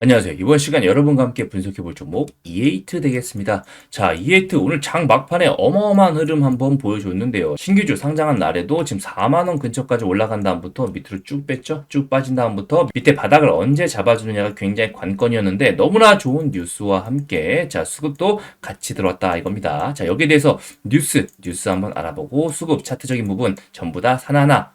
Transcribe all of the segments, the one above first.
안녕하세요. 이번 시간 여러분과 함께 분석해 볼 종목 E8 되겠습니다. 자, E8 오늘 장 막판에 어마어마한 흐름 한번 보여줬는데요. 신규주 상장한 날에도 지금 4만 원 근처까지 올라간 다음부터 밑으로 쭉 뺐죠? 쭉 빠진 다음부터 밑에 바닥을 언제 잡아주느냐가 굉장히 관건이었는데 너무나 좋은 뉴스와 함께 자, 수급도 같이 들어왔다 이겁니다. 자, 여기에 대해서 뉴스, 뉴스 한번 알아보고 수급 차트적인 부분 전부 다 하나하나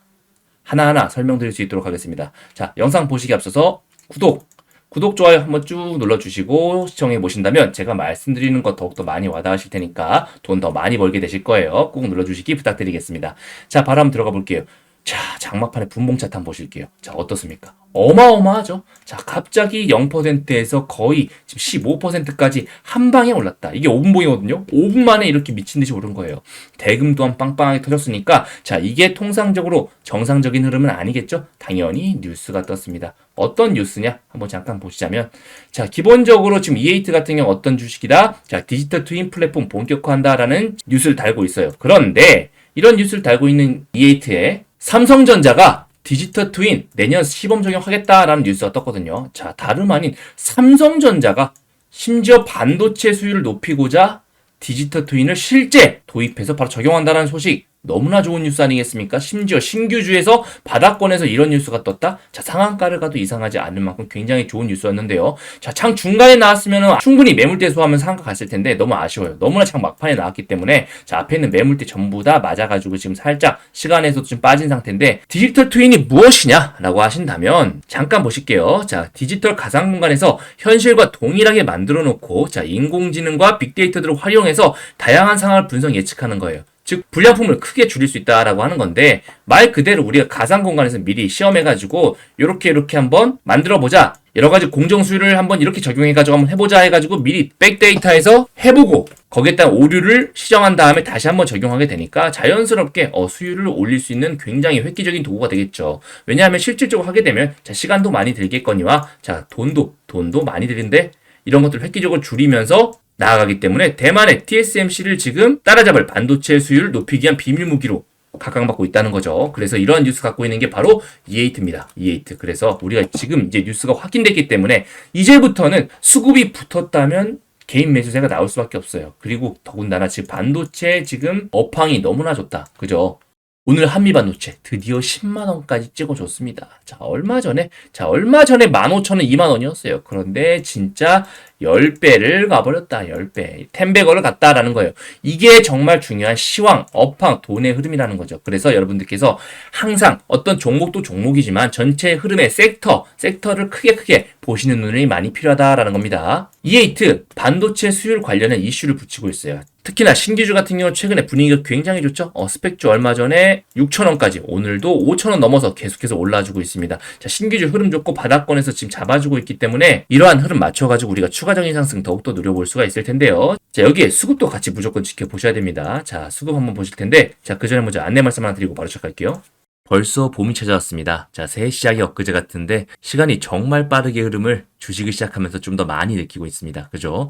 하나하나 설명드릴 수 있도록 하겠습니다. 자, 영상 보시기 앞서서 구독, 구독, 좋아요 한번 쭉 눌러주시고 시청해 보신다면 제가 말씀드리는 것 더욱더 많이 와닿으실 테니까 돈 더 많이 벌게 되실 거예요. 꼭 눌러주시기 부탁드리겠습니다. 자, 한번 들어가 볼게요. 자, 장막판에 분봉 차트 한번 보실게요. 자, 어떻습니까? 어마어마하죠? 자, 갑자기 0%에서 거의 지금 15%까지 한 방에 올랐다. 이게 5분봉이거든요? 5분 만에 이렇게 미친 듯이 오른 거예요. 대금 또한 빵빵하게 터졌으니까, 자, 이게 통상적으로 정상적인 흐름은 아니겠죠? 당연히 뉴스가 떴습니다. 어떤 뉴스냐? 한번 잠깐 보시자면, 자, 기본적으로 지금 E8 같은 경우 어떤 주식이다? 자, 디지털 트윈 플랫폼 본격화한다라는 뉴스를 달고 있어요. 그런데, 이런 뉴스를 달고 있는 E8에 삼성전자가 디지털 트윈 내년 시범 적용하겠다라는 뉴스가 떴거든요. 자, 다름 아닌 삼성전자가 심지어 반도체 수율을 높이고자 디지털 트윈을 실제 도입해서 바로 적용한다는 소식 너무나 좋은 뉴스 아니겠습니까? 심지어 신규주에서 바닥권에서 이런 뉴스가 떴다? 자, 상한가를 가도 이상하지 않을 만큼 굉장히 좋은 뉴스였는데요. 자, 장 중간에 나왔으면 충분히 매물대 수하면 상한가 갔을 텐데 너무 아쉬워요. 너무나 장 막판에 나왔기 때문에 자, 앞에 있는 매물대 전부 다 맞아가지고 지금 살짝 시간에서도 좀 빠진 상태인데 디지털 트윈이 무엇이냐? 라고 하신다면 잠깐 보실게요. 자, 디지털 가상 공간에서 현실과 동일하게 만들어 놓고 자, 인공지능과 빅데이터들을 활용해서 다양한 상황을 분석 예측하는 거예요. 즉 불량품을 크게 줄일 수 있다라고 하는 건데 말 그대로 우리가 가상 공간에서 미리 시험해가지고 이렇게 이렇게 한번 만들어 보자 여러 가지 공정 수율을 한번 이렇게 적용해가지고 한번 해보자 해가지고 미리 백데이터에서 해보고 거기에다 오류를 시정한 다음에 다시 한번 적용하게 되니까 자연스럽게 어, 수율을 올릴 수 있는 굉장히 획기적인 도구가 되겠죠. 왜냐하면 실질적으로 하게 되면 자 시간도 많이 들겠거니와 자 돈도 돈도 많이 드는데 이런 것들을 획기적으로 줄이면서 나아가기 때문에 대만의 TSMC를 지금 따라잡을 반도체 수율을 높이기 위한 비밀 무기로 각광받고 있다는 거죠. 그래서 이러한 뉴스 갖고 있는 게 바로 E8입니다. E8. 그래서 우리가 지금 이제 뉴스가 확인됐기 때문에 이제부터는 수급이 붙었다면 개인 매수세가 나올 수밖에 없어요. 그리고 더군다나 지금 반도체 지금 업황이 너무나 좋다. 그죠? 오늘 한미반도체 드디어 10만 원까지 찍어줬습니다. 자, 얼마 전에, 자, 얼마 전에 15,000원, 2만 원이었어요. 그런데 진짜 10배를 가버렸다. 10배. 텐베거를 갔다라는 거예요. 이게 정말 중요한 시황, 업황, 돈의 흐름이라는 거죠. 그래서 여러분들께서 항상 어떤 종목도 종목이지만 전체 흐름의 섹터, 섹터를 크게 크게 보시는 눈이 많이 필요하다라는 겁니다. E8 반도체 수율 관련한 이슈를 붙이고 있어요. 특히나 신기주 같은 경우 최근에 분위기가 굉장히 좋죠. 어, 스펙주 얼마 전에 6천원까지 오늘도 5천원 넘어서 계속해서 올라주고 있습니다. 자, 신기주 흐름 좋고 바닥권에서 지금 잡아주고 있기 때문에 이러한 흐름 맞춰가지고 우리가 추가적인 상승 더욱더 노려볼 수가 있을 텐데요. 자, 여기에 수급도 같이 무조건 지켜보셔야 됩니다. 자, 수급 한번 보실 텐데 자, 그 전에 먼저 안내 말씀 하나 드리고 바로 시작할게요. 벌써 봄이 찾아왔습니다. 자, 새해 시작이 엊그제 같은데 시간이 정말 빠르게 흐름을 주식을 시작하면서 좀 더 많이 느끼고 있습니다. 그죠?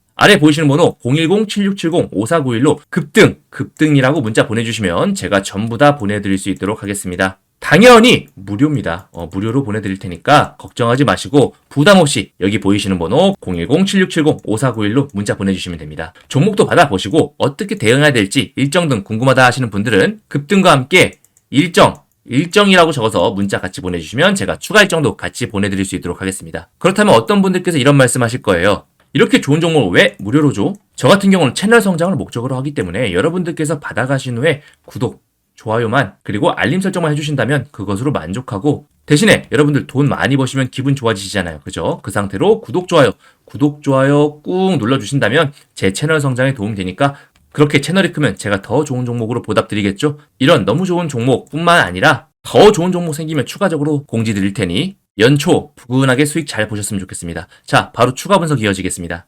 아래 보이시는 번호 010-7670-5491로 급등, 급등이라고 문자 보내주시면 제가 전부 다 보내드릴 수 있도록 하겠습니다. 당연히 무료입니다. 어, 무료로 보내드릴 테니까 걱정하지 마시고 부담 없이 여기 보이시는 번호 010-7670-5491로 문자 보내주시면 됩니다. 종목도 받아보시고 어떻게 대응해야 될지 일정 등 궁금하다 하시는 분들은 급등과 함께 일정 일정이라고 적어서 문자 같이 보내주시면 제가 추가 일정도 같이 보내드릴 수 있도록 하겠습니다. 그렇다면 어떤 분들께서 이런 말씀 하실 거예요. 이렇게 좋은 종목을 왜 무료로 줘? 저 같은 경우는 채널 성장을 목적으로 하기 때문에 여러분들께서 받아가신 후에 구독, 좋아요만 그리고 알림 설정만 해주신다면 그것으로 만족하고 대신에 여러분들 돈 많이 버시면 기분 좋아지시잖아요. 그죠? 그 상태로 구독, 좋아요, 구독, 좋아요 꾹 눌러주신다면 제 채널 성장에 도움이 되니까 그렇게 채널이 크면 제가 더 좋은 종목으로 보답드리겠죠? 이런 너무 좋은 종목뿐만 아니라 더 좋은 종목 생기면 추가적으로 공지 드릴 테니 연초 부근하게 수익 잘 보셨으면 좋겠습니다. 자, 바로 추가 분석 이어지겠습니다.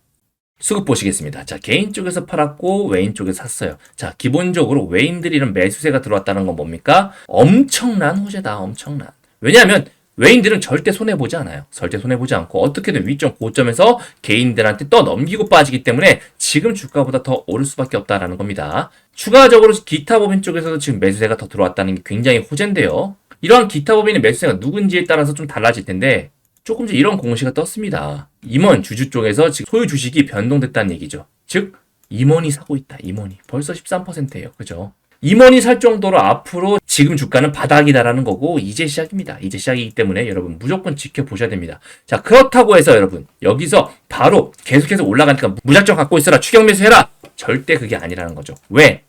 수급 보시겠습니다. 자, 개인 쪽에서 팔았고 외인 쪽에서 샀어요. 자, 기본적으로 외인들이 이런 매수세가 들어왔다는 건 뭡니까? 엄청난 호재다, 엄청난. 왜냐하면 외인들은 절대 손해보지 않아요. 절대 손해보지 않고 어떻게든 위점 고점에서 개인들한테 떠 넘기고 빠지기 때문에 지금 주가보다 더 오를 수밖에 없다라는 겁니다. 추가적으로 기타 법인 쪽에서도 지금 매수세가 더 들어왔다는 게 굉장히 호재인데요. 이러한 기타 법인의 매수세가 누군지에 따라서 좀 달라질 텐데 조금 전 이런 공시가 떴습니다. 임원 주주 쪽에서 지금 소유 주식이 변동됐다는 얘기죠. 즉 임원이 사고 있다. 임원이 벌써 13%예요. 그죠? 임원이 살 정도로 앞으로 지금 주가는 바닥이다라는 거고 이제 시작입니다. 이제 시작이기 때문에 여러분 무조건 지켜보셔야 됩니다. 자 그렇다고 해서 여러분 여기서 바로 계속해서 올라가니까 무작정 갖고 있어라 추경 매수해라 절대 그게 아니라는 거죠. 왜?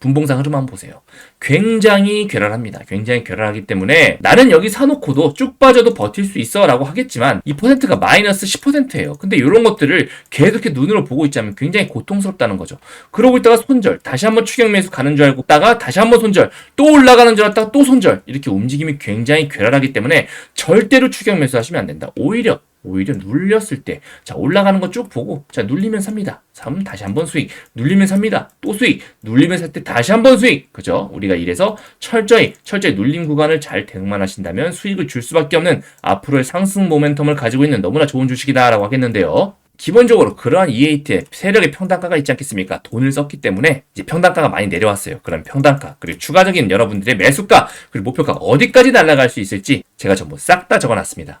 분봉상 흐름 한번 보세요. 굉장히 괴랄합니다. 굉장히 괴랄하기 때문에 나는 여기 사놓고도 쭉 빠져도 버틸 수 있어 라고 하겠지만 이 퍼센트가 마이너스 10%예요. 근데 이런 것들을 계속해 눈으로 보고 있자면 굉장히 고통스럽다는 거죠. 그러고 있다가 손절, 다시 한번 추경 매수 가는 줄 알고 있다가 다시 한번 손절, 또 올라가는 줄 알았다가 또 손절 이렇게 움직임이 굉장히 괴랄하기 때문에 절대로 추경 매수하시면 안 된다. 오히려 오히려 눌렸을 때, 자, 올라가는 거 쭉 보고, 자, 눌리면 삽니다. 사면 다시 한 번 수익, 눌리면 삽니다. 또 수익, 눌리면 살 때 다시 한 번 수익. 그죠? 우리가 이래서 철저히, 철저히 눌림 구간을 잘 대응만 하신다면 수익을 줄 수밖에 없는 앞으로의 상승 모멘텀을 가지고 있는 너무나 좋은 주식이다라고 하겠는데요. 기본적으로 그러한 EAT에 세력의 평단가가 있지 않겠습니까? 돈을 썼기 때문에 이제 평단가가 많이 내려왔어요. 그런 평단가, 그리고 추가적인 여러분들의 매수가, 그리고 목표가 어디까지 날아갈 수 있을지 제가 전부 싹 다 적어놨습니다.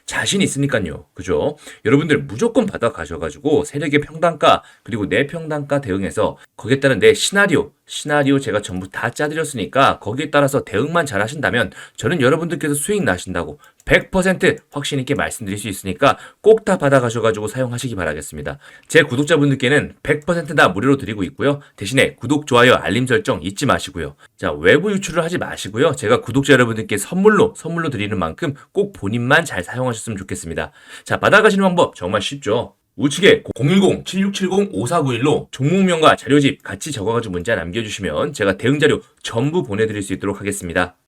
자신 있으니까요. 그죠? 여러분들 무조건 받아 가셔가지고 세력의 평단가 그리고 내 평단가 대응해서 거기에 따른 내 시나리오 시나리오 제가 전부 다 짜드렸으니까 거기에 따라서 대응만 잘 하신다면 저는 여러분들께서 수익 나신다고 100% 확신 있게 말씀드릴 수 있으니까 꼭 다 받아 가셔가지고 사용하시기 바라겠습니다. 제 구독자분들께는 100%다 무료로 드리고 있고요. 대신에 구독, 좋아요, 알림 설정 잊지 마시고요. 자, 외부 유출을 하지 마시고요. 제가 구독자 여러분들께 선물로, 선물로 드리는 만큼 꼭 본인만 잘 사용하 셨으면 좋겠습니다. 자, 받아가시는 방법 정말 쉽죠. 우측에 010-7670-5491로 종목명과 자료집 같이 적어가지고 문자 남겨주시면 제가 대응 자료 전부 보내드릴 수 있도록 하겠습니다.